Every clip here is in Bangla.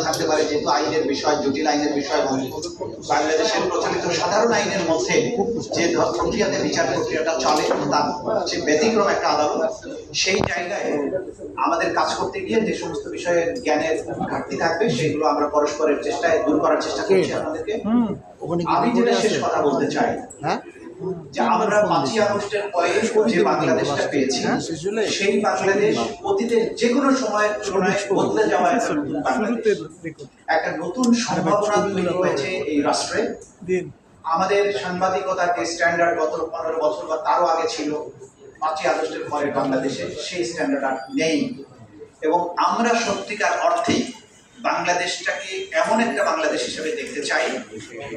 থাকতে পারে যেহেতু আইনের বিষয় জটিল আইনের বিষয় এবং বাংলাদেশের প্রচলিত সাধারণ আইনের মধ্যে যে প্রক্রিয়াতে বিচার প্রক্রিয়াটা চলে তার যে ব্যতিক্রম একটা আদালত সেই জায়গায় আমাদের কাজ করতে গিয়ে যে সমস্ত বিষয়ে জ্ঞানের ঘাটতি থাকবে সেগুলো আমরা পরস্পরের চেষ্টায় দূর করার চেষ্টা করছি আপনাদেরকে। আমি যেটা শেষ কথা বলতে চাই হ্যাঁ? যে আমরা পাঁচই আগস্টের পরে যে বাংলাদেশটা পেয়েছি হ্যাঁ, সেই বাংলাদেশ অতীতের যে কোনো সময়ের তুলনায় বদলে যাওয়া একটা নতুন বাংলাদেশ। একটা নতুন সম্ভাবনা তৈরি হয়েছে এই রাষ্ট্রে। আমাদের সাংবাদিকতার যে স্ট্যান্ডার্ড গত পনেরো বছর বা তারও আগে ছিল পাঁচই আগস্টের পরে বাংলাদেশে। সেই স্ট্যান্ডার্ড আর নেই। এবং আমরা সত্যিকার অর্থেই বাংলাদেশটাকে এমন একটা বাংলাদেশ হিসেবে দেখতে চাই,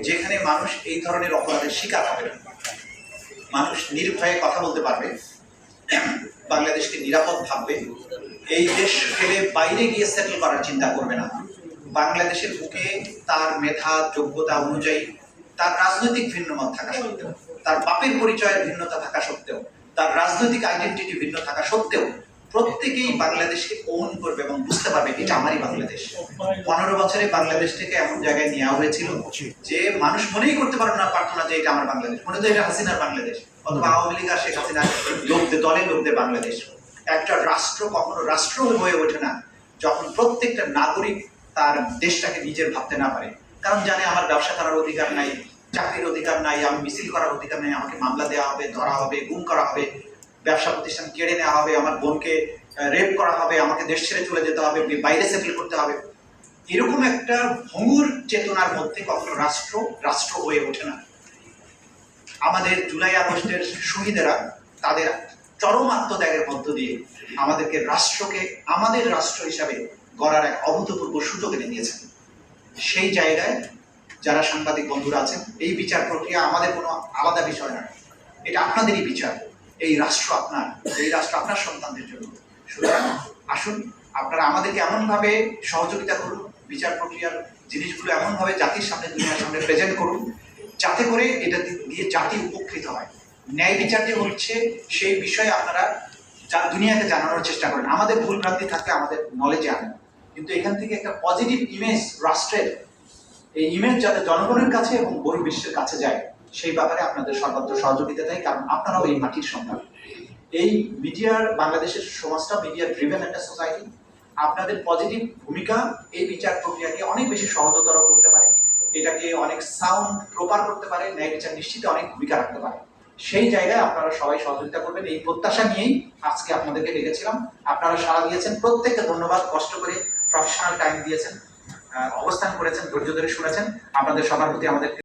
যেখানে মানুষ এই ধরনের অপরাধের শিকার হবে। না মানুষ নির্ভয়ে কথা বলতে পারবে, বাংলাদেশকে নিরাপদ ভাববে। এই দেশ ফেলে বাইরে গিয়ে সেটেল করার চিন্তা করবে না। বাংলাদেশের বুকে তার মেধা, যোগ্যতা অনুযায়ী তার রাজনৈতিক ভিন্নমত থাকা সত্ত্বেও, তার বাপের পরিচয়ের ভিন্নতা থাকা সত্ত্বেও, তার রাজনৈতিক আইডেন্টিটি ভিন্ন থাকা সত্ত্বেও প্রত্যেকেই বাংলাদেশকে ওন করবে এবং বুঝতে পারবে এটা আমারই বাংলাদেশ। পনেরো বছরে বাংলাদেশ থেকে এমন জায়গায় নেওয়া হয়েছিল যে মানুষ মনেই করতে পারো না পারতো না যে এটা আমার বাংলাদেশ। মনে তো এটা হাসিনার বাংলাদেশ। অথবা আওয়ামী লীগ আর শেখ হাসিনার লোকদের দলের লোকদের বাংলাদেশ। একটা রাষ্ট্র কখনো রাষ্ট্র হয়ে ওঠে না যখন প্রত্যেকটা নাগরিক তার দেশটাকে নিজের ভাবতে না পারে। কারণ জানে আমার ব্যবসা করার অধিকার নাই চাকরির অধিকার নাই আমি মিছিল করার অধিকার নাই আমাকে মামলা দেওয়া হবে ধরা হবে গুম করা হবে ব্যবসা প্রতিষ্ঠান কেড়ে নেওয়া হবে আমার বোনকে রেপ করা হবে আমাকে দেশ ছেড়ে চলে যেতে হবে বাইরে সেটেল করতে হবে। এরকম একটা ভঙ্গুর চেতনার মধ্যে কখনো রাষ্ট্র রাষ্ট্র হয়ে ওঠে না। আমাদের জুলাই আগস্টের শহীদেরা তাদের চরম আত্মত্যাগের মধ্য দিয়ে আমাদেরকে রাষ্ট্রকে, আমাদের রাষ্ট্র হিসাবে গড়ার এক অভূতপূর্ব সুযোগ এনে দিয়েছেন। সেই জায়গায় যারা সাংবাদিক বন্ধুরা আছেন, এই বিচার প্রক্রিয়া আমাদের কোনো আলাদা বিষয় নয় এটা আপনাদেরই বিচার। এই রাষ্ট্র আপনার, এই রাষ্ট্র আপনার সন্তানদের জন্য। সুতরাং আসুন, আপনারা আমাদেরকে এমনভাবে সহযোগিতা করুন বিচার প্রক্রিয়ার জিনিসগুলো এমনভাবে জাতির সামনে, দুনিয়ার সামনে প্রেজেন্ট করুন, যাতে করে এটা দিয়ে জাতি উপকৃত হয়। ন্যায় বিচার যে হচ্ছে, সেই বিষয়ে আপনারা দুনিয়াকে জানানোর চেষ্টা করেন। আমাদের ভুল ভ্রান্তি থাকলে আমাদের নলেজে আনেন। কিন্তু এখান থেকে একটা পজিটিভ ইমেজ রাষ্ট্রের, এই ইমেজ যাতে জনগণের কাছে এবং বহির্বিশ্বের কাছে যায়, সেই ব্যাপারে আপনাদের সর্বাত্র সহযোগিতা দেয়, কারণ আপনারাও এই মাটির সন্তান এই মিডিয়ার, বাংলাদেশের সমাজটা মিডিয়া ড্রিভেন একটা সোসাইটি আপনাদের পজিটিভ ভূমিকা এই বিচার প্রক্রিয়াকে অনেক বেশি সহজতর করতে পারে। এটাকে অনেক সাউন্ড প্রপার করতে পারে, ন্যায় বিচার নিশ্চিত অনেক ভূমিকা রাখতে পারে। সেই জায়গায় আপনারা সবাই সহযোগিতা করবেন। এই প্রত্যাশা নিয়েই আজকে আপনাদেরকে ডেকেছিলাম। আপনারা সাড়া দিয়েছেন। প্রত্যেককে ধন্যবাদ। কষ্ট করে প্রফেশনাল টাইম দিয়েছেন অবস্থান করেছেন, ধৈর্য ধরে শুনেছেন। আপনাদের সবার প্রতি আমাদের